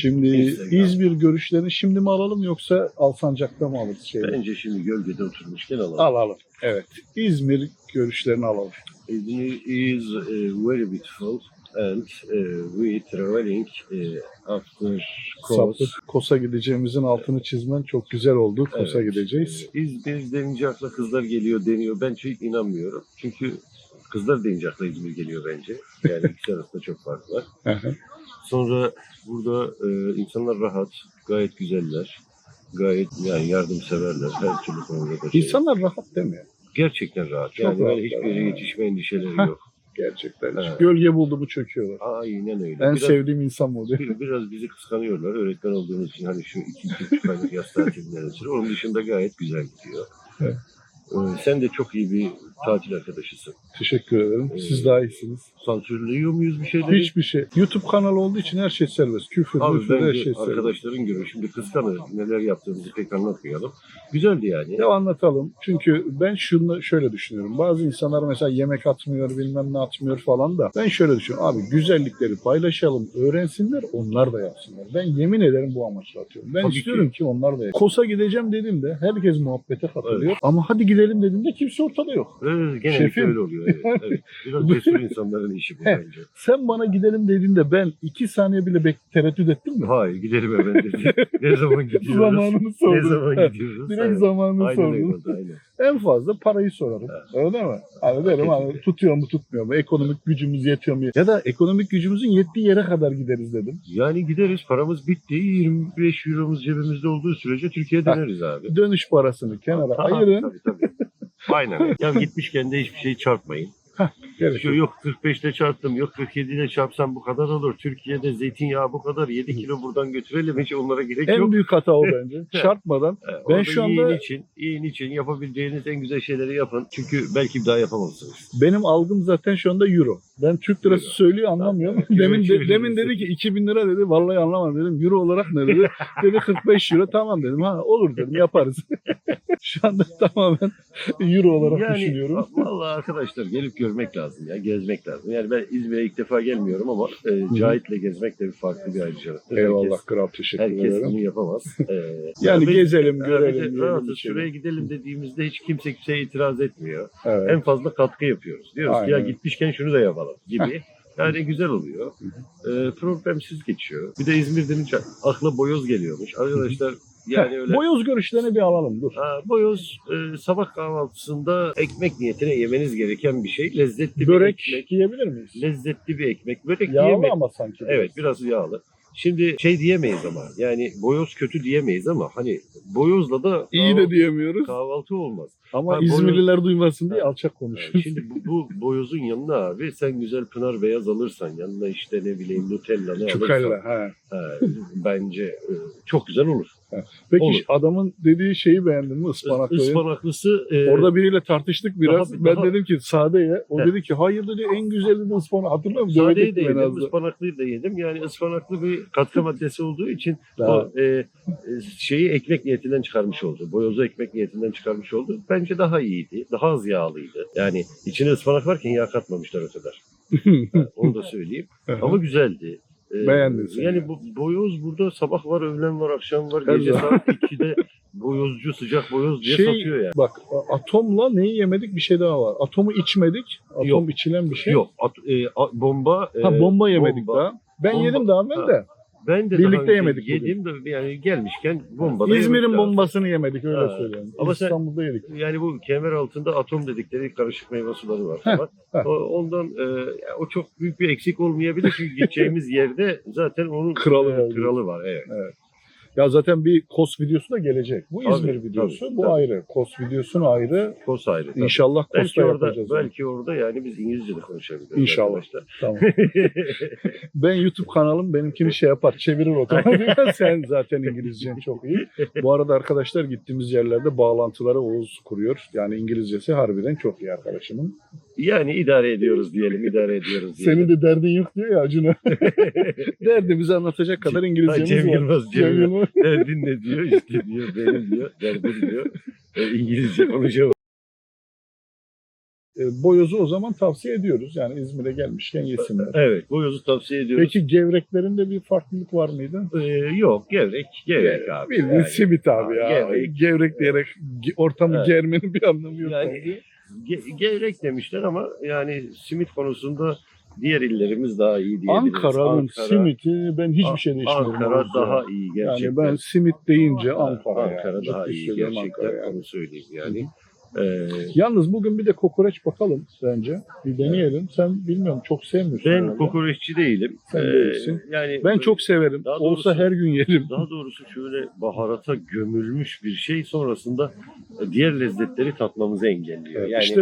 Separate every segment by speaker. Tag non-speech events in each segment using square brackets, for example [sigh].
Speaker 1: Şimdi
Speaker 2: Instagram.
Speaker 1: İzmir görüşlerini şimdi mi alalım yoksa Alsancak'ta mı alırız? Şeyleri?
Speaker 2: Bence şimdi gölgede oturmuşken alalım.
Speaker 1: Alalım. Evet. İzmir görüşlerini alalım.
Speaker 2: Izmir is uh, very beautiful and uh, we traveling uh, after Kos.
Speaker 1: Kosa gideceğimizin altını çizmen çok güzel oldu. Kosa
Speaker 2: Evet.
Speaker 1: gideceğiz.
Speaker 2: İzmir denince akla kızlar geliyor deniyor. Ben çok inanmıyorum. Çünkü kızlar deyince akla İzmir geliyor bence. Yani ikisi arasında çok fark var. Sonra burada e, insanlar rahat, gayet güzeller. Gayet yani yardımseverler. Her türlü konuda da şey.
Speaker 1: İnsanlar rahat değil mi?
Speaker 2: Gerçekten rahat.
Speaker 1: Çok
Speaker 2: Yani
Speaker 1: rahat
Speaker 2: böyle hiçbir yere yetişme endişeleri yok.
Speaker 1: Gerçekten.
Speaker 2: Evet.
Speaker 1: Gölge buldu mu çöküyorlar.
Speaker 2: Aynen öyle.
Speaker 1: En
Speaker 2: Biraz-
Speaker 1: sevdiğim insan bu. değil mi? [laughs]
Speaker 2: Biraz bizi kıskanıyorlar. Öğretmen olduğunuz için hani şu iki, iki buçuk aylık yaz tatilinden ötürü. Onun dışında gayet güzel gidiyor.
Speaker 1: Evet.
Speaker 2: Ee, sen de çok iyi bir tatil arkadaşısın.
Speaker 1: Teşekkür ederim. Siz
Speaker 2: Ee,
Speaker 1: daha iyisiniz.
Speaker 2: Sansürlüyor muyuz bir şeyleri?
Speaker 1: Hiçbir şey. YouTube kanalı olduğu için her şey serbest. Küfür,
Speaker 2: Abi
Speaker 1: müfür her
Speaker 2: bence
Speaker 1: şey serbest.
Speaker 2: arkadaşların görüyor. Şimdi kıskanır. Neler yaptığımızı pek anlatmayalım. Güzeldi yani.
Speaker 1: Ya anlatalım. Çünkü ben şunu şöyle düşünüyorum. Bazı insanlar mesela yemek atmıyor, bilmem ne atmıyor falan da. Ben şöyle düşünüyorum. Abi güzellikleri paylaşalım, öğrensinler, onlar da yapsınlar. Ben yemin ederim bu amaçla atıyorum. Ben
Speaker 2: Tabii
Speaker 1: istiyorum ki. onlar da yapsın. Kosa gideceğim dediğimde herkes muhabbete katılıyor. Ama hadi gidelim dediğimde kimse ortada yok.
Speaker 2: Ee, genellikle
Speaker 1: Şefim.
Speaker 2: öyle oluyor. Evet, [laughs] evet. Biraz cesur insanların işi bu bence.
Speaker 1: Sen bana gidelim dediğinde ben iki saniye bile bek tereddüt ettim mi?
Speaker 2: Hayır gidelim hemen dedi. ne zaman [laughs] gidiyoruz?
Speaker 1: Zamanını
Speaker 2: ne
Speaker 1: sordum.
Speaker 2: zaman gidiyoruz?
Speaker 1: Direkt
Speaker 2: Aynen.
Speaker 1: zamanını
Speaker 2: Aynen öyle
Speaker 1: sordum.
Speaker 2: oldu, aynen.
Speaker 1: En fazla parayı sorarım. Öyle mi? Hani derim hani tutuyor mu tutmuyor mu? Ekonomik gücümüz yetiyor mu? Ya da ekonomik gücümüzün yettiği yere kadar gideriz dedim.
Speaker 2: Yani gideriz paramız bitti 25 euromuz cebimizde olduğu sürece Türkiye'ye döneriz abi.
Speaker 1: Dönüş parasını kenara
Speaker 2: Aha,
Speaker 1: ayırın.
Speaker 2: Tabii tabii. Aynen. Ya gitmişken de hiçbir şey çarpmayın.
Speaker 1: Gerek
Speaker 2: Şu
Speaker 1: yok.
Speaker 2: yok 45'te çarptım, yok 47 ile çarpsam bu kadar olur. Türkiye'de zeytinyağı bu kadar 7 kilo buradan götürelim. Hiç onlara gerek
Speaker 1: En
Speaker 2: yok.
Speaker 1: büyük hata o [laughs] bence. Çarpmadan.
Speaker 2: Ee,
Speaker 1: ben
Speaker 2: orada
Speaker 1: şu anda-
Speaker 2: yiyin için, yiyin için yapabileceğiniz en güzel şeyleri yapın. Çünkü belki bir daha yapamazsınız.
Speaker 1: Benim algım zaten şu anda euro. Ben Türk lirası
Speaker 2: Euro.
Speaker 1: söylüyor anlamıyorum.
Speaker 2: Euro
Speaker 1: demin de, demin dedi ki 2000 lira dedi. Vallahi anlamadım dedim. Euro olarak ne dedi? [laughs] dedi 45 euro. Tamam dedim. Ha olur dedim yaparız. [laughs] şu anda tamamen euro olarak düşünüyorum.
Speaker 2: a- Vallahi arkadaşlar gelip görmek lazım ya, gezmek lazım. Yani ben İzmir'e ilk defa gelmiyorum ama e, Cahit'le gezmek de bir farklı bir ayrıcalıktır.
Speaker 1: Eyvallah
Speaker 2: Herkes,
Speaker 1: kral teşekkür
Speaker 2: herkes
Speaker 1: ederim.
Speaker 2: bunu yapamaz. Ee, [laughs]
Speaker 1: Yani
Speaker 2: biz-
Speaker 1: gezelim, görelim, içelim.
Speaker 2: şuraya gidelim dediğimizde hiç kimse kimseye itiraz etmiyor.
Speaker 1: Evet.
Speaker 2: En fazla katkı yapıyoruz. Diyoruz ki ya
Speaker 1: Aynen.
Speaker 2: gitmişken şunu da yapalım gibi. Yani güzel oluyor. Ee, problemsiz geçiyor. Bir de İzmir denince akla boyoz geliyormuş. Arkadaşlar yani öyle
Speaker 1: Boyoz görüşlerini bir alalım dur.
Speaker 2: Ha, boyoz e, sabah kahvaltısında ekmek niyetine yemeniz gereken bir şey. Lezzetli
Speaker 1: Börek
Speaker 2: bir ekmek.
Speaker 1: yiyebilir miyiz?
Speaker 2: Lezzetli bir ekmek. Börek
Speaker 1: Yağlı
Speaker 2: yiyemeyiz.
Speaker 1: ama sanki.
Speaker 2: Evet biraz yağlı. Şimdi şey diyemeyiz ama yani boyoz kötü diyemeyiz ama hani boyozla da
Speaker 1: İyi de diyemiyoruz.
Speaker 2: kahvaltı olmaz.
Speaker 1: Ama
Speaker 2: Ha,
Speaker 1: İzmirliler duymasın diye alçak
Speaker 2: Yani
Speaker 1: konuşuyoruz.
Speaker 2: şimdi bu, bu boyozun yanına abi sen güzel pınar beyaz alırsan yanına işte ne bileyim nutella ne
Speaker 1: Çukalla.
Speaker 2: alırsan
Speaker 1: Ha.
Speaker 2: ha, bence e, çok güzel olur.
Speaker 1: Peki
Speaker 2: Olur.
Speaker 1: adamın dediği şeyi beğendin mi ıspanaklı?
Speaker 2: Ispanaklısı e,
Speaker 1: Orada biriyle tartıştık biraz.
Speaker 2: Daha-
Speaker 1: ben
Speaker 2: daha-
Speaker 1: dedim ki sade ye. O
Speaker 2: He.
Speaker 1: dedi ki hayır dedi en güzeli de ıspanak. Hatırlıyor musun?
Speaker 2: Sadeyi de yedim,
Speaker 1: azından.
Speaker 2: ıspanaklığı da yedim. Yani ıspanaklı bir katkı maddesi olduğu için o e, e, şeyi ekmek niyetinden çıkarmış oldu. Boyozu ekmek niyetinden çıkarmış oldu. Bence daha iyiydi. Daha az yağlıydı. Yani içine ıspanak varken yağ katmamışlar öteler. [laughs] Ha, Onu da söyleyeyim. Ama güzeldi. E,
Speaker 1: Beğendin sen
Speaker 2: Yani bu boyoz burada sabah var, öğlen var, akşam var. Gece
Speaker 1: zaman.
Speaker 2: saat 2'de boyozcu sıcak boyoz diye
Speaker 1: Şey,
Speaker 2: satıyor yani.
Speaker 1: Bak atomla neyi yemedik bir şey daha var. Atomu içmedik. Atom
Speaker 2: Yok.
Speaker 1: içilen bir şey.
Speaker 2: Yok. at- e, a- bomba. e,
Speaker 1: Ha bomba yemedik daha. Ben
Speaker 2: Bomba-
Speaker 1: yedim daha evvel
Speaker 2: Ha.
Speaker 1: de.
Speaker 2: Ben de
Speaker 1: Birlikte
Speaker 2: daha önce
Speaker 1: yemedik.
Speaker 2: Yedim de yani gelmişken bomba da
Speaker 1: İzmir'in
Speaker 2: yemek lazım.
Speaker 1: bombasını yemedik öyle
Speaker 2: Ha.
Speaker 1: söyleyeyim.
Speaker 2: Ama sen-
Speaker 1: İstanbul'da yedik.
Speaker 2: Yani bu kemer altında atom dedikleri karışık meyve suları var
Speaker 1: Heh,
Speaker 2: falan.
Speaker 1: heh.
Speaker 2: O, ondan e, ya o çok büyük bir eksik olmayabilir çünkü gideceğimiz yerde zaten onun
Speaker 1: Kralı
Speaker 2: e,
Speaker 1: var.
Speaker 2: kralı var. Evet.
Speaker 1: Ya zaten bir KOS videosu da gelecek. Bu
Speaker 2: Tabii,
Speaker 1: İzmir videosu.
Speaker 2: tabii,
Speaker 1: bu
Speaker 2: tabii.
Speaker 1: ayrı. KOS videosunu ayrı.
Speaker 2: Kos ayrı. tabii.
Speaker 1: İnşallah KOS
Speaker 2: Belki
Speaker 1: da
Speaker 2: orada,
Speaker 1: yapacağız.
Speaker 2: belki orada yani biz İngilizce de konuşabiliriz.
Speaker 1: İnşallah.
Speaker 2: arkadaşlar.
Speaker 1: Tamam. [laughs] Ben YouTube kanalım benimkini şey yapar, çevirir otomatik. [laughs] Sen zaten İngilizcen çok iyi. Bu arada arkadaşlar gittiğimiz yerlerde bağlantıları Oğuz kuruyor. Yani İngilizcesi harbiden çok iyi arkadaşımın.
Speaker 2: Yani idare ediyoruz diyelim, idare ediyoruz diyelim.
Speaker 1: Senin de derdin yok diyor ya Acun'a. [laughs] Derdimizi anlatacak kadar İngilizcemiz
Speaker 2: Cem
Speaker 1: var.
Speaker 2: Yılmaz, Cem
Speaker 1: Cem
Speaker 2: Yılmaz. Derdin ne diyor? İşte diyor, benim diyor, derdim diyor. E, İngilizce konuşamam.
Speaker 1: e, boyozu o zaman tavsiye ediyoruz. Yani İzmir'e gelmişken yesinler.
Speaker 2: Evet, boyozu tavsiye ediyoruz.
Speaker 1: Peki gevreklerinde bir farklılık var mıydı?
Speaker 2: Ee, yok, gevrek, gevrek abi.
Speaker 1: Bildiğin
Speaker 2: Yani-
Speaker 1: simit abi ya.
Speaker 2: Gevrek.
Speaker 1: Gevrek, diyerek ortamı
Speaker 2: Evet.
Speaker 1: germenin bir anlamı yok.
Speaker 2: Yani ge- gevrek demişler ama yani simit konusunda diğer illerimiz daha iyi diyebiliriz.
Speaker 1: Ankara'nın
Speaker 2: Ankara-
Speaker 1: simiti ben hiçbir şey değişmiyorum.
Speaker 2: Ankara daha iyi gerçekten.
Speaker 1: Yani ben simit deyince Ankara,
Speaker 2: Ankara
Speaker 1: yani.
Speaker 2: daha
Speaker 1: Ciddi
Speaker 2: iyi gerçekten
Speaker 1: Ankara yani.
Speaker 2: onu söyleyeyim yani. Ee,
Speaker 1: Yalnız bugün bir de kokoreç bakalım bence. Bir deneyelim. Sen bilmiyorum çok sevmiyorsun.
Speaker 2: ben
Speaker 1: herhalde.
Speaker 2: kokoreççi değilim.
Speaker 1: Sen
Speaker 2: Ee,
Speaker 1: değilsin.
Speaker 2: Yani
Speaker 1: Ben çok severim.
Speaker 2: Daha
Speaker 1: Olsa
Speaker 2: doğrusu-
Speaker 1: her gün yerim.
Speaker 2: daha doğrusu şöyle baharata gömülmüş bir şey sonrasında diğer lezzetleri tatmamızı engelliyor. Yani
Speaker 1: işte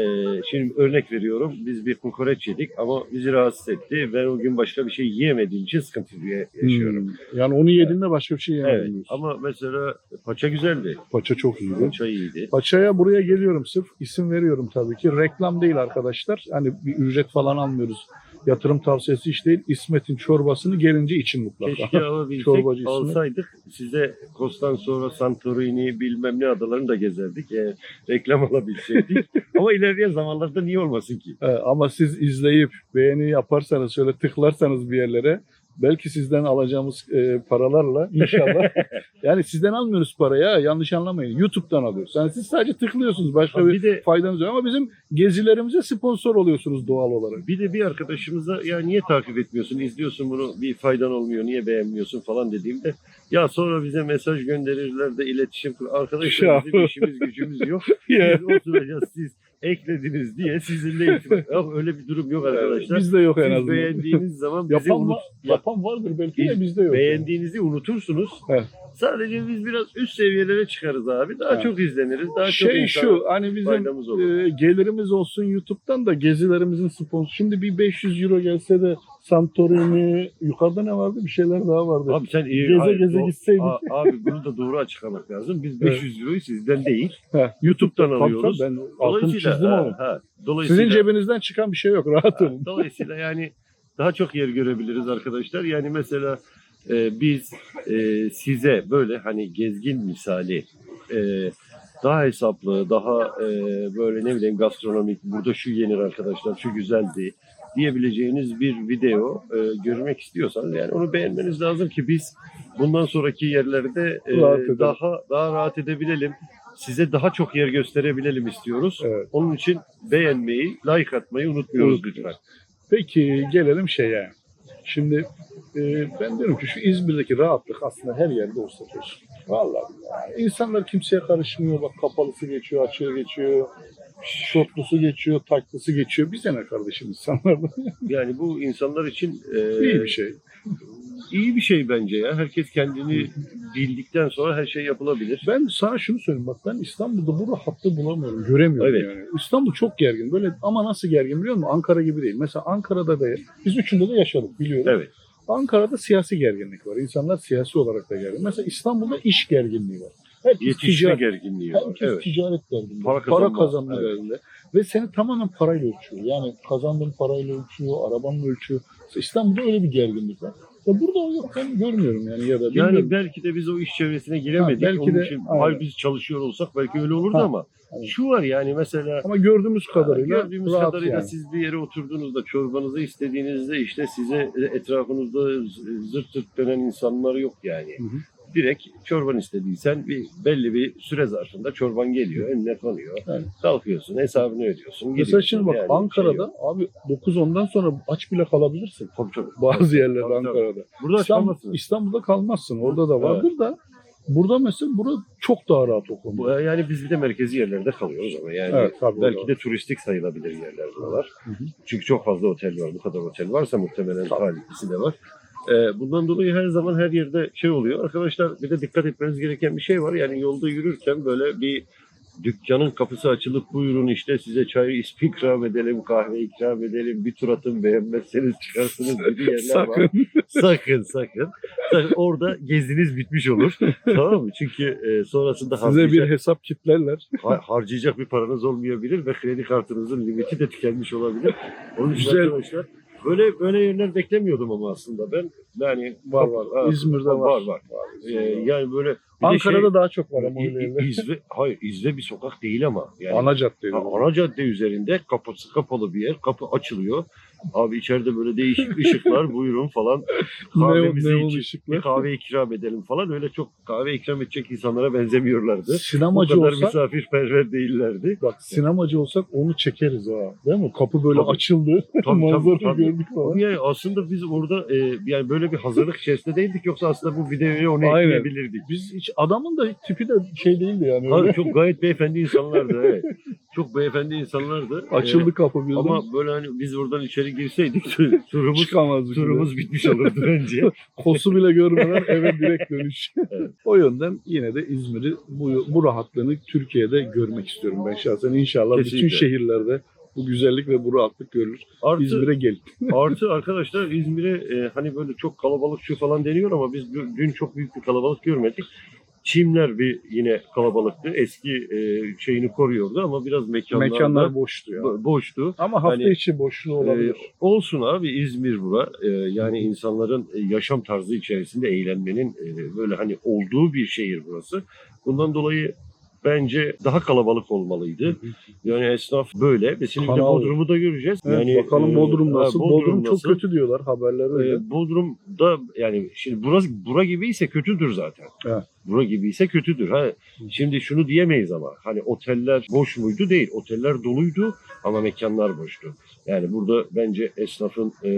Speaker 2: Ee, şimdi örnek veriyorum. Biz bir kokoreç yedik ama bizi rahatsız etti. Ben o gün başka bir şey yiyemediğim için sıkıntı ya- yaşıyorum.
Speaker 1: hmm, yani onu yediğinde başka bir şey yemedim.
Speaker 2: Evet.
Speaker 1: diyorsun.
Speaker 2: Ama mesela paça güzeldi.
Speaker 1: Paça çok iyiydi.
Speaker 2: Paça iyiydi.
Speaker 1: Paçaya buraya geliyorum sırf isim veriyorum tabii ki. Reklam değil arkadaşlar. Hani bir ücret falan almıyoruz. Yatırım tavsiyesi hiç değil. İsmet'in çorbasını gelince için mutlaka.
Speaker 2: Keşke [laughs] alabilsek,
Speaker 1: Çorbacı
Speaker 2: alsaydık. Size Kos'tan sonra Santorini bilmem ne adalarını da gezerdik. Yani reklam [laughs] alabilseydik. ama ilerleyen zamanlarda niye olmasın ki?
Speaker 1: Ee, ama siz izleyip beğeni yaparsanız şöyle tıklarsanız bir yerlere belki sizden alacağımız e, paralarla inşallah [laughs] yani sizden almıyoruz parayı ha, yanlış anlamayın YouTube'dan alıyoruz. Yani siz sadece tıklıyorsunuz başka bir
Speaker 2: bir de
Speaker 1: faydanız yok ama bizim gezilerimize sponsor oluyorsunuz doğal olarak.
Speaker 2: Bir de bir arkadaşımıza ya niye takip etmiyorsun, izliyorsun bunu bir faydan olmuyor, niye beğenmiyorsun falan dediğimde ya sonra bize mesaj gönderirler de iletişim. Arkadaşlar bizim işimiz gücümüz yok. [laughs] Biz oturacağız siz eklediniz diye sizinle irtibat. [laughs] Ya öyle bir durum yok arkadaşlar.
Speaker 1: Bizde yok en
Speaker 2: Siz
Speaker 1: azından.
Speaker 2: beğendiğiniz zaman bizi
Speaker 1: Yapan,
Speaker 2: unut.
Speaker 1: var, yapan vardır belki de
Speaker 2: Biz
Speaker 1: bizde yok.
Speaker 2: Beğendiğinizi unutursunuz.
Speaker 1: Evet.
Speaker 2: Sadece biz biraz üst seviyelere çıkarız abi. Daha
Speaker 1: Evet.
Speaker 2: çok izleniriz. Daha çok
Speaker 1: şey
Speaker 2: insana
Speaker 1: şu hani bizim
Speaker 2: olur.
Speaker 1: e, gelirimiz olsun YouTube'dan da gezilerimizin sponsor. Şimdi bir 500 euro gelse de Santorini yukarıda ne vardı? Bir şeyler daha vardı.
Speaker 2: Abi sen iyi.
Speaker 1: Geze
Speaker 2: hayır,
Speaker 1: geze gitseydik.
Speaker 2: Abi bunu da doğru açıklamak lazım. Biz
Speaker 1: Evet.
Speaker 2: 500 euroyu sizden değil.
Speaker 1: Heh,
Speaker 2: YouTube'dan
Speaker 1: tabii
Speaker 2: alıyoruz.
Speaker 1: ben altını çizdim
Speaker 2: ha,
Speaker 1: onu.
Speaker 2: ha, dolayısıyla,
Speaker 1: Sizin cebinizden çıkan bir şey yok. Rahat
Speaker 2: ha,
Speaker 1: olun.
Speaker 2: dolayısıyla yani daha çok yer görebiliriz arkadaşlar. Yani mesela e, biz e, size böyle hani gezgin misali e, daha hesaplı, daha e, böyle ne bileyim gastronomik, burada şu yenir arkadaşlar, şu güzeldi diyebileceğiniz bir video e, görmek istiyorsanız yani onu beğenmeniz lazım ki biz bundan sonraki yerlerde e,
Speaker 1: Rahat
Speaker 2: daha daha rahat edebilelim. Size daha çok yer gösterebilelim istiyoruz.
Speaker 1: Evet.
Speaker 2: Onun için beğenmeyi, like atmayı Unutmuyoruz. lütfen.
Speaker 1: Peki gelelim şeye. Şimdi e, ben diyorum ki şu İzmir'deki rahatlık aslında her yerde olsa keşke. Vallahi yani insanlar kimseye karışmıyor. Bak kapalısı geçiyor, açığı geçiyor. Şortlusu geçiyor, taklısı geçiyor. Bize ne kardeşim insanlardan?
Speaker 2: Yani bu insanlar için e,
Speaker 1: İyi bir şey. [laughs]
Speaker 2: iyi bir şey bence ya. Herkes kendini bildikten sonra her şey yapılabilir.
Speaker 1: Ben sana şunu söyleyeyim bak ben İstanbul'da bu rahatlığı bulamıyorum. Göremiyorum
Speaker 2: Evet.
Speaker 1: yani. İstanbul çok gergin. Böyle ama nasıl gergin biliyor musun? Ankara gibi değil. Mesela Ankara'da da biz üçünde de yaşadık biliyorum.
Speaker 2: Evet.
Speaker 1: Ankara'da siyasi gerginlik var. İnsanlar siyasi olarak da gergin. Mesela İstanbul'da iş gerginliği var. Herkes
Speaker 2: Yetişme
Speaker 1: ticaret,
Speaker 2: gerginliği var.
Speaker 1: herkes
Speaker 2: Evet.
Speaker 1: ticaret derdinde.
Speaker 2: Para
Speaker 1: Para,
Speaker 2: kazanma,
Speaker 1: kazanma
Speaker 2: evet.
Speaker 1: derdinde. Ve seni tamamen parayla ölçüyor. Yani kazandığın parayla ölçüyor, arabanla ölçüyor. İstanbul'da öyle bir gerginlik var. Ya burada o yok. Ben görmüyorum yani ya da bilmiyorum.
Speaker 2: Yani belki de biz o iş çevresine giremedik.
Speaker 1: Ha, belki
Speaker 2: Onun
Speaker 1: de-
Speaker 2: için
Speaker 1: aynen.
Speaker 2: hayır biz çalışıyor olsak belki öyle olurdu
Speaker 1: Ha,
Speaker 2: ama
Speaker 1: aynen.
Speaker 2: şu var yani mesela
Speaker 1: Ama gördüğümüz kadarıyla
Speaker 2: gördüğümüz
Speaker 1: rahat
Speaker 2: kadarıyla
Speaker 1: yani.
Speaker 2: siz bir yere oturduğunuzda çorbanızı istediğinizde işte size etrafınızda z- zırt zırt dönen insanlar yok yani.
Speaker 1: Hı hı.
Speaker 2: Direkt çorban istediysen bir belli bir süre zarfında çorban geliyor, önüne konuyor.
Speaker 1: Evet.
Speaker 2: Kalkıyorsun, hesabını ödüyorsun.
Speaker 1: Mesela şimdi bak
Speaker 2: Yani şey
Speaker 1: Ankara'da
Speaker 2: yok.
Speaker 1: abi 9-10'dan sonra aç bile kalabilirsin.
Speaker 2: Tabii, tabii.
Speaker 1: Bazı yerlerde
Speaker 2: Tabii, tabii.
Speaker 1: Ankara'da.
Speaker 2: Burada
Speaker 1: İstanbul,
Speaker 2: açamazsınız.
Speaker 1: İstanbul'da kalmazsın. Orada da vardır da burada mesela burada çok daha rahat o konu.
Speaker 2: Bu- Yani biz bir de merkezi yerlerde kalıyoruz ama yani
Speaker 1: Evet, tabii,
Speaker 2: belki
Speaker 1: doğru.
Speaker 2: de turistik sayılabilir yerler buralar.
Speaker 1: Hı hı.
Speaker 2: Çünkü çok fazla otel var. Bu kadar otel varsa muhtemelen
Speaker 1: Tabii.
Speaker 2: taliplisi de var. Ee, bundan dolayı her zaman her yerde şey oluyor. Arkadaşlar bir de dikkat etmeniz gereken bir şey var. Yani yolda yürürken böyle bir dükkanın kapısı açılıp buyurun işte size çay ismi ikram edelim, kahve ikram edelim, bir tur atın beğenmezseniz çıkarsınız gibi yerler var.
Speaker 1: Sakın.
Speaker 2: sakın sakın. Sakın orada geziniz bitmiş olur. tamam mı? Çünkü e, sonrasında
Speaker 1: Size bir
Speaker 2: harcayacak,
Speaker 1: hesap kitlerler.
Speaker 2: ha- harcayacak bir paranız olmayabilir ve kredi kartınızın limiti de tükenmiş olabilir. Onun için
Speaker 1: Güzel.
Speaker 2: arkadaşlar Böyle böyle yerler beklemiyordum ama aslında ben yani
Speaker 1: Var var.
Speaker 2: Ha,
Speaker 1: İzmir'de
Speaker 2: var,
Speaker 1: var.
Speaker 2: var. Ee, yani böyle bir de
Speaker 1: Ankara'da
Speaker 2: şey,
Speaker 1: daha çok var ama öyle
Speaker 2: İ-
Speaker 1: yerler.
Speaker 2: İzve, hayır İzve bir sokak değil ama. Yani
Speaker 1: Ana cadde.
Speaker 2: Ha, ana cadde üzerinde kapısı kapalı bir yer. Kapı açılıyor. Abi içeride böyle değişik ışıklar [laughs] buyurun falan. Kahvemizi
Speaker 1: neon
Speaker 2: içip
Speaker 1: ışıklar.
Speaker 2: bir kahve ikram edelim falan. Öyle çok kahve ikram edecek insanlara benzemiyorlardı.
Speaker 1: Sinemacı
Speaker 2: kadar
Speaker 1: olsak
Speaker 2: misafirperver değillerdi.
Speaker 1: bak sinemacı olsak onu çekeriz ha. Değil mi? Kapı böyle
Speaker 2: Tabii.
Speaker 1: açıldı.
Speaker 2: Tabii, [laughs]
Speaker 1: Manzara
Speaker 2: tabii,
Speaker 1: gördük falan.
Speaker 2: Yani aslında biz orada e, yani böyle bir hazırlık içerisinde değildik yoksa aslında bu videoyu onu
Speaker 1: Aynen.
Speaker 2: ekleyebilirdik.
Speaker 1: Biz hiç adamın da tipi de şey değildi yani.
Speaker 2: Abi
Speaker 1: Öyle.
Speaker 2: çok gayet beyefendi insanlardı evet. [laughs] Çok beyefendi insanlardı.
Speaker 1: Açıldı kapı
Speaker 2: Ee,
Speaker 1: birden.
Speaker 2: ama böyle hani biz buradan içeri girseydik turumuz turumuz bitmiş olurdu bence. [laughs]
Speaker 1: Kosu bile görmeden eve direkt dönüş.
Speaker 2: Evet.
Speaker 1: o yönden yine de İzmir'i bu, bu rahatlığını Türkiye'de görmek istiyorum ben şahsen. İnşallah bütün
Speaker 2: Kesinlikle.
Speaker 1: şehirlerde bu güzellik ve bu rahatlık görülür.
Speaker 2: Artı,
Speaker 1: İzmir'e gelin. [laughs]
Speaker 2: artı arkadaşlar İzmir'e e, hani böyle çok kalabalık şu falan deniyor ama biz dün çok büyük bir kalabalık görmedik. Çimler bir yine kalabalıktı. Eski e, şeyini koruyordu ama biraz mekanlar,
Speaker 1: Mekanlar boştu ya.
Speaker 2: bo- boştu.
Speaker 1: Ama hafta
Speaker 2: Hani,
Speaker 1: içi boşluğu
Speaker 2: Ee,
Speaker 1: olabilir.
Speaker 2: olsun abi İzmir bura. Ee, yani insanların e, yaşam tarzı içerisinde eğlenmenin e, böyle hani olduğu bir şehir burası. Bundan dolayı bence daha kalabalık olmalıydı. Yani esnaf böyle. Ve şimdi bir de
Speaker 1: Kanal.
Speaker 2: Bodrum'u da göreceğiz.
Speaker 1: Evet,
Speaker 2: yani
Speaker 1: bakalım
Speaker 2: e,
Speaker 1: Bodrum
Speaker 2: ha,
Speaker 1: nasıl? Bodrum, çok
Speaker 2: nasıl?
Speaker 1: kötü diyorlar haberler öyle.
Speaker 2: Ee, Bodrum'da yani şimdi burası bura gibiyse kötüdür zaten.
Speaker 1: Evet.
Speaker 2: Bura gibiyse kötüdür. Ha, şimdi şunu diyemeyiz ama hani oteller boş muydu? Değil. Oteller doluydu ama mekanlar boştu. Yani burada bence esnafın e,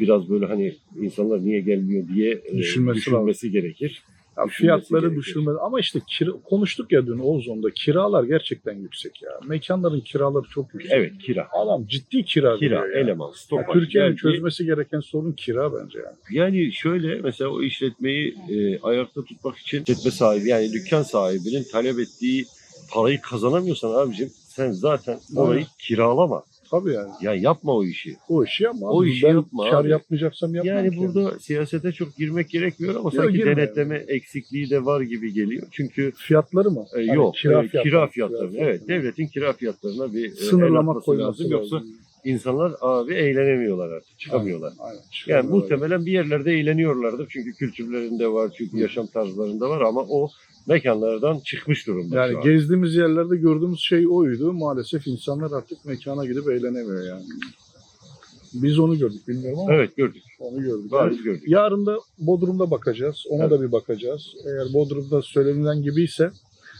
Speaker 2: biraz böyle hani insanlar niye gelmiyor diye e,
Speaker 1: Düşünmesi
Speaker 2: düşünmesi gerekir.
Speaker 1: Ya fiyatları düşürmeli ama işte kira, konuştuk ya dün Ozon'da kiralar gerçekten yüksek ya. Mekanların kiraları çok yüksek.
Speaker 2: Evet kira.
Speaker 1: Adam ciddi kira
Speaker 2: Kira,
Speaker 1: veriyor yani.
Speaker 2: eleman,
Speaker 1: Ya
Speaker 2: stopaj.
Speaker 1: Türkiye'nin
Speaker 2: Yani-
Speaker 1: çözmesi gereken sorun kira bence yani.
Speaker 2: Yani şöyle mesela o işletmeyi e, ayakta tutmak için işletme sahibi yani dükkan sahibinin talep ettiği parayı kazanamıyorsan abicim sen zaten orayı kiralama.
Speaker 1: Tabii yani.
Speaker 2: Ya yapma o işi.
Speaker 1: O işi yapma.
Speaker 2: O
Speaker 1: abi.
Speaker 2: işi
Speaker 1: ben
Speaker 2: yapma
Speaker 1: kar
Speaker 2: abi.
Speaker 1: yapmayacaksam yapmam
Speaker 2: Yani burada siyasete çok girmek gerekmiyor ama
Speaker 1: Yok,
Speaker 2: sanki
Speaker 1: girme
Speaker 2: denetleme eksikliği de var gibi geliyor. Çünkü
Speaker 1: Fiyatları mı?
Speaker 2: e,
Speaker 1: Hani
Speaker 2: yok
Speaker 1: kira
Speaker 2: e,
Speaker 1: fiyatları.
Speaker 2: kira fiyatları.
Speaker 1: Kira
Speaker 2: Evet devletin kira fiyatlarına bir e, el
Speaker 1: Sınırlama
Speaker 2: atması
Speaker 1: koyması
Speaker 2: lazım.
Speaker 1: lazım.
Speaker 2: Yoksa insanlar abi eğlenemiyorlar artık çıkamıyorlar.
Speaker 1: Aynen. aynen.
Speaker 2: Yani muhtemelen bir yerlerde eğleniyorlardır. Çünkü kültürlerinde var, çünkü yaşam tarzlarında var ama o mekanlardan çıkmış durumda
Speaker 1: Yani gezdiğimiz yerlerde gördüğümüz şey oydu. Maalesef insanlar artık mekana gidip eğlenemiyor yani. Biz onu gördük bilmiyorum ama
Speaker 2: Evet gördük.
Speaker 1: onu gördük.
Speaker 2: Bariz gördük.
Speaker 1: Yarın da Bodrum'da bakacağız. Ona
Speaker 2: Evet.
Speaker 1: da bir bakacağız. Eğer Bodrum'da söylenilen gibiyse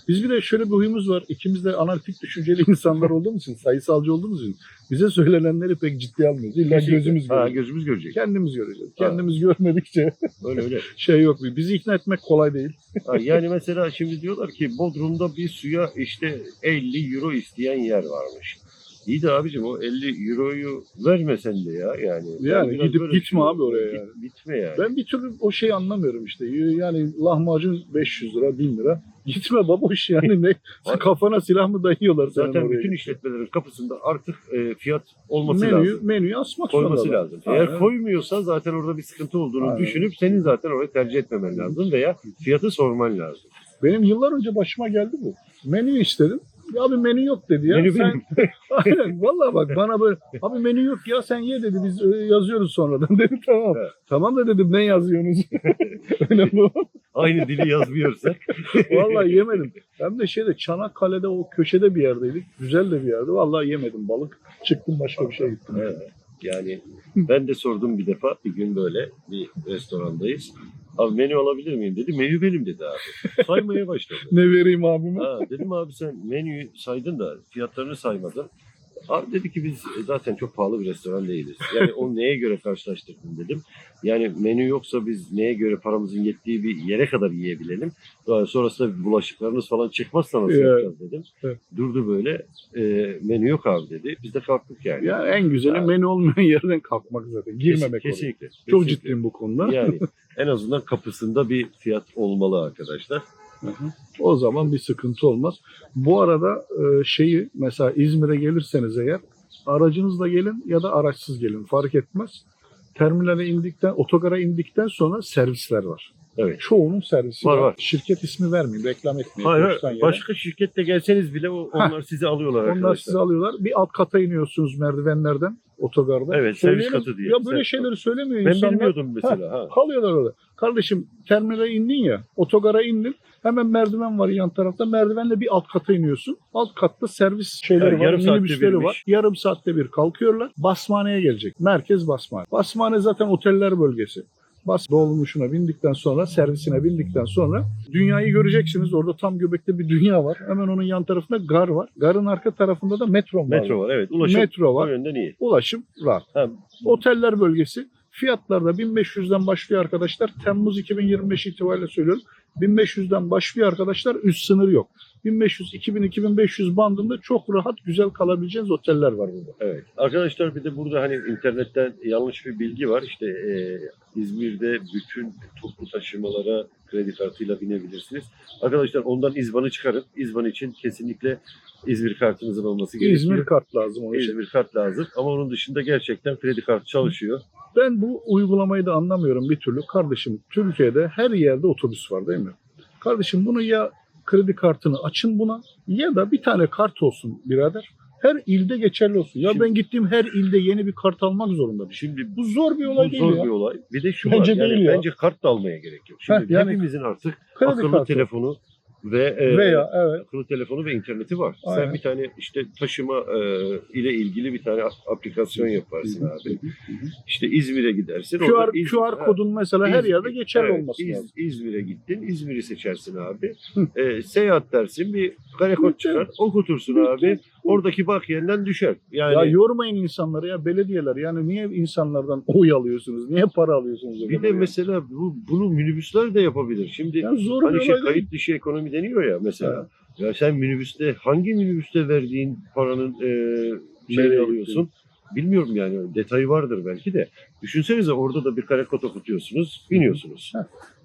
Speaker 1: biz bir de şöyle bir huyumuz var. İkimiz de analitik düşünceli [laughs] insanlar olduğumuz için, sayısalcı olduğumuz için bize söylenenleri pek ciddiye almıyoruz. İlla
Speaker 2: Kesinlikle.
Speaker 1: gözümüz
Speaker 2: ha,
Speaker 1: görüyor.
Speaker 2: gözümüz görecek.
Speaker 1: Kendimiz göreceğiz.
Speaker 2: Ha.
Speaker 1: Kendimiz görmedikçe
Speaker 2: Öyle öyle. [laughs]
Speaker 1: şey yok. Bizi ikna etmek kolay değil.
Speaker 2: Ha, yani mesela şimdi diyorlar ki Bodrum'da bir suya işte 50 euro isteyen yer varmış. İyi de abicim o 50 euroyu vermesen de ya yani.
Speaker 1: Yani
Speaker 2: Ben
Speaker 1: gidip gitme abi oraya
Speaker 2: Git-
Speaker 1: yani.
Speaker 2: Gitme yani.
Speaker 1: Ben bir türlü o şeyi anlamıyorum işte. Yani lahmacun 500 lira, 1000 lira. Gitme baboş yani ne? [laughs] Kafana silah mı dayıyorlar senin
Speaker 2: Zaten
Speaker 1: oraya?
Speaker 2: bütün işletmelerin kapısında artık e, fiyat olması
Speaker 1: menüyü,
Speaker 2: lazım.
Speaker 1: menüyü asmak
Speaker 2: Koyması
Speaker 1: zorundalar.
Speaker 2: lazım. Eğer
Speaker 1: Aynen.
Speaker 2: koymuyorsan zaten orada bir sıkıntı olduğunu
Speaker 1: Aynen.
Speaker 2: düşünüp senin zaten orayı tercih etmemen lazım veya fiyatı sorman lazım.
Speaker 1: Benim yıllar önce başıma geldi bu. Menü istedim. Ya abi menü yok dedi ya.
Speaker 2: Menü
Speaker 1: sen... [laughs] Aynen vallahi bak bana böyle abi menü yok ya sen ye dedi biz e, yazıyoruz sonradan [laughs] dedi tamam.
Speaker 2: Evet.
Speaker 1: Tamam da dedim ne yazıyorsunuz? [laughs] Önemli o.
Speaker 2: Aynı dili yazmıyorsak
Speaker 1: Vallahi yemedim. Hem de şeyde Çanakkale'de o köşede bir yerdeydik. Güzel de bir yerde. Vallahi yemedim balık. Çıktım başka bir şey gittim.
Speaker 2: Evet. Yani ben de sordum bir defa bir gün böyle bir restorandayız. Abi menü alabilir miyim dedi. Menü benim dedi abi. Saymaya başladı. [laughs]
Speaker 1: Ne vereyim abime?
Speaker 2: Ha, dedim abi sen menüyü saydın da fiyatlarını saymadın. Abi dedi ki biz zaten çok pahalı bir restoran değiliz. Yani [laughs] onu neye göre karşılaştırdın dedim. Yani menü yoksa biz neye göre paramızın yettiği bir yere kadar yiyebilelim. Daha sonrasında bulaşıklarınız falan çıkmazsa nasıl
Speaker 1: Evet.
Speaker 2: yapacağız dedim.
Speaker 1: Evet.
Speaker 2: Durdu böyle e, menü yok abi dedi. Biz de kalktık yani.
Speaker 1: Ya en güzeli
Speaker 2: Ha.
Speaker 1: menü olmayan yerden kalkmak zaten. Girmemek
Speaker 2: Kesin-
Speaker 1: oraya.
Speaker 2: kesinlikle.
Speaker 1: Çok
Speaker 2: kesinlikle.
Speaker 1: ciddiyim bu konuda.
Speaker 2: Yani [laughs] en azından kapısında bir fiyat olmalı arkadaşlar.
Speaker 1: Hı hı. O zaman bir sıkıntı olmaz. Bu arada e, şeyi mesela İzmir'e gelirseniz eğer aracınızla gelin ya da araçsız gelin fark etmez. Terminale indikten, otogara indikten sonra servisler var.
Speaker 2: Evet.
Speaker 1: Çoğunun servisi
Speaker 2: Var,
Speaker 1: var.
Speaker 2: var.
Speaker 1: Şirket ismi vermeyeyim, reklam etmeyeyim.
Speaker 2: Hayır, hayır. başka şirkette gelseniz bile o, onlar sizi alıyorlar
Speaker 1: Onlar
Speaker 2: arkadaşlar.
Speaker 1: sizi alıyorlar. Bir alt kata iniyorsunuz merdivenlerden. otogarda.
Speaker 2: Evet, servis katı diye.
Speaker 1: Ya böyle
Speaker 2: Servis
Speaker 1: şeyleri söylemiyor
Speaker 2: Ben
Speaker 1: insanlar.
Speaker 2: bilmiyordum mesela. Ha.
Speaker 1: Kalıyorlar orada. Kardeşim terminale indin ya, otogara indin. Hemen merdiven var yan tarafta. Merdivenle bir alt kata iniyorsun. Alt katta servis şeyleri
Speaker 2: Evet,
Speaker 1: var,
Speaker 2: yarım
Speaker 1: minibüsleri
Speaker 2: birmiş.
Speaker 1: var. Yarım saatte bir kalkıyorlar. Basmane'ye gelecek. Merkez Basmane. Basmane zaten oteller bölgesi. Bas dolmuşuna bindikten sonra, servisine bindikten sonra dünyayı göreceksiniz. Orada tam göbekte bir dünya var. Hemen onun yan tarafında gar var. Garın arka tarafında da metro var.
Speaker 2: Metro var evet. Ulaşım
Speaker 1: Metro var.
Speaker 2: yönden iyi.
Speaker 1: Ulaşım rahat.
Speaker 2: Ha,
Speaker 1: Oteller bölgesi fiyatlarda 1500'den başlıyor arkadaşlar. Temmuz 2025 itibariyle söylüyorum. 1500'den başlıyor arkadaşlar. Üst sınır yok. 1500, 2000, 2500 bandında çok rahat güzel kalabileceğiniz oteller var burada.
Speaker 2: Evet. Arkadaşlar bir de burada hani internetten yanlış bir bilgi var. İşte e, İzmir'de bütün toplu taşımalara kredi kartıyla binebilirsiniz. Arkadaşlar ondan İzban'ı çıkarın. İzban için kesinlikle İzmir kartınızın olması gerekiyor.
Speaker 1: İzmir kart lazım onun için.
Speaker 2: İzmir kart lazım. Ama onun dışında gerçekten kredi kartı çalışıyor.
Speaker 1: Ben bu uygulamayı da anlamıyorum bir türlü. Kardeşim Türkiye'de her yerde otobüs var değil mi? Kardeşim bunu ya kredi kartını açın buna ya da bir tane kart olsun birader. Her ilde geçerli olsun. Ya
Speaker 2: Şimdi-
Speaker 1: ben gittiğim her ilde yeni bir kart almak zorundayım.
Speaker 2: Şimdi
Speaker 1: Bu zor bir olay
Speaker 2: bu
Speaker 1: değil
Speaker 2: zor
Speaker 1: ya.
Speaker 2: bir olay. Bir de şu
Speaker 1: Bence
Speaker 2: var. Yani
Speaker 1: ya.
Speaker 2: bence kart da almaya gerek yok. Şimdi
Speaker 1: Heh, yani-
Speaker 2: hepimizin artık akıllı
Speaker 1: kartı.
Speaker 2: telefonu ve e,
Speaker 1: Veya evet.
Speaker 2: akıllı telefonu ve interneti var.
Speaker 1: Aynen.
Speaker 2: Sen bir tane işte taşıma e, ile ilgili bir tane aplikasyon yaparsın abi. İşte İzmir'e gidersin.
Speaker 1: QR,
Speaker 2: İz-
Speaker 1: QR kodun mesela her
Speaker 2: İz-
Speaker 1: yerde geçerli
Speaker 2: evet,
Speaker 1: olması
Speaker 2: İz-
Speaker 1: lazım.
Speaker 2: İzmir'e gittin. İzmir'i seçersin abi. E, seyahat dersin. Bir kare kod çıkar. Okutursun abi. Oradaki bakiyenden düşer. Yani
Speaker 1: Ya yormayın insanları ya belediyeler. Yani niye insanlardan oy alıyorsunuz? Niye para alıyorsunuz? o
Speaker 2: bir
Speaker 1: kadar
Speaker 2: de
Speaker 1: ya?
Speaker 2: mesela bu, bunu minibüsler de yapabilir. Şimdi
Speaker 1: Ya zor
Speaker 2: Hani
Speaker 1: bir
Speaker 2: şey
Speaker 1: olay değil.
Speaker 2: kayıt dışı ekonomi deniyor ya mesela. Ya sen minibüste hangi minibüste verdiğin paranın e, şeyini
Speaker 1: Nereye
Speaker 2: alıyorsun? Bilmiyorum yani detayı vardır belki de. Düşünsenize orada da bir kare kod okutuyorsunuz, biniyorsunuz.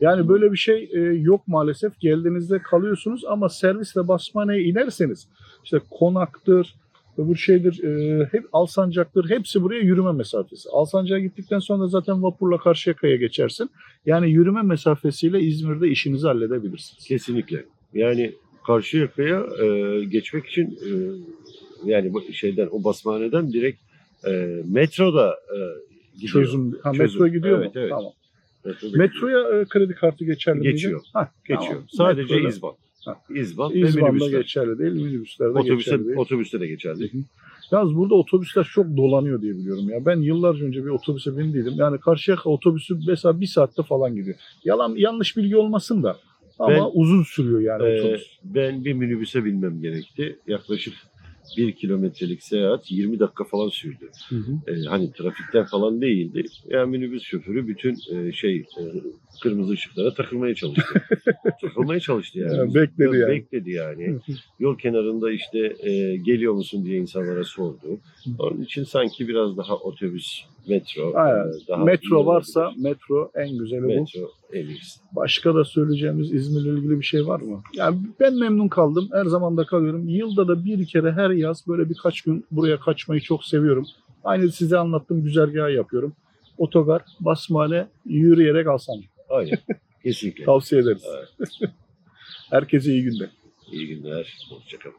Speaker 1: Yani böyle bir şey e, yok maalesef. Geldiğinizde kalıyorsunuz ama servisle basmaneye inerseniz işte konaktır, öbür şeydir, e, hep Alsancak'tır. Hepsi buraya yürüme mesafesi. Alsancak'a gittikten sonra zaten vapurla Karşıyaka'ya geçersin. Yani yürüme mesafesiyle İzmir'de işinizi halledebilirsiniz.
Speaker 2: Kesinlikle. Yani Karşıyaka'ya e, geçmek için e, yani şeyden o basmaneden direkt e, metroda e, gidiyor.
Speaker 1: Çözüm. Ha,
Speaker 2: Çözüm.
Speaker 1: metro gidiyor
Speaker 2: Evet,
Speaker 1: mu?
Speaker 2: evet.
Speaker 1: Tamam. Metroya e, kredi kartı geçerli?
Speaker 2: Geçiyor.
Speaker 1: Ha,
Speaker 2: geçiyor.
Speaker 1: tamam.
Speaker 2: Sadece
Speaker 1: Metroda-
Speaker 2: İzban.
Speaker 1: Ha.
Speaker 2: İzban, ve
Speaker 1: İzban'da
Speaker 2: minibüsler.
Speaker 1: geçerli değil, minibüslerde
Speaker 2: Otobüste,
Speaker 1: geçerli değil.
Speaker 2: otobüste de geçerli.
Speaker 1: Yalnız burada otobüsler çok dolanıyor diye biliyorum ya. Ben yıllarca önce bir otobüse bindiydim. Yani Karşıyaka otobüsü mesela bir saatte falan gidiyor. Yalan yanlış bilgi olmasın da ama
Speaker 2: Ben-
Speaker 1: uzun sürüyor yani
Speaker 2: Ee,
Speaker 1: otobüs.
Speaker 2: ben bir minibüse binmem gerekti. Yaklaşık bir kilometrelik seyahat 20 dakika falan sürdü.
Speaker 1: Hı hı.
Speaker 2: Ee, hani trafikten falan değildi. Yani minibüs şoförü bütün e, şey e, kırmızı ışıklara takılmaya çalıştı. [laughs] takılmaya çalıştı yani.
Speaker 1: Yani bekledi yani.
Speaker 2: Bekledi yani. Yol kenarında işte e, geliyor musun diye insanlara sordu. Onun için sanki biraz daha otobüs, metro. E, daha
Speaker 1: metro varsa
Speaker 2: olabilir.
Speaker 1: metro en güzeli bu.
Speaker 2: metro en iyisi.
Speaker 1: Başka da söyleyeceğimiz İzmir'le ilgili bir şey var mı? Yani ben memnun kaldım. Her zaman da kalıyorum. Yılda da bir kere her yaz böyle birkaç gün buraya kaçmayı çok seviyorum. Aynı size anlattığım güzergahı yapıyorum. Otogar, basmane, yürüyerek alsam.
Speaker 2: Aynen. [laughs] Kesinlikle.
Speaker 1: Tavsiye ederiz.
Speaker 2: Evet. [laughs]
Speaker 1: Herkese iyi günler.
Speaker 2: İyi günler. Hoşçakalın.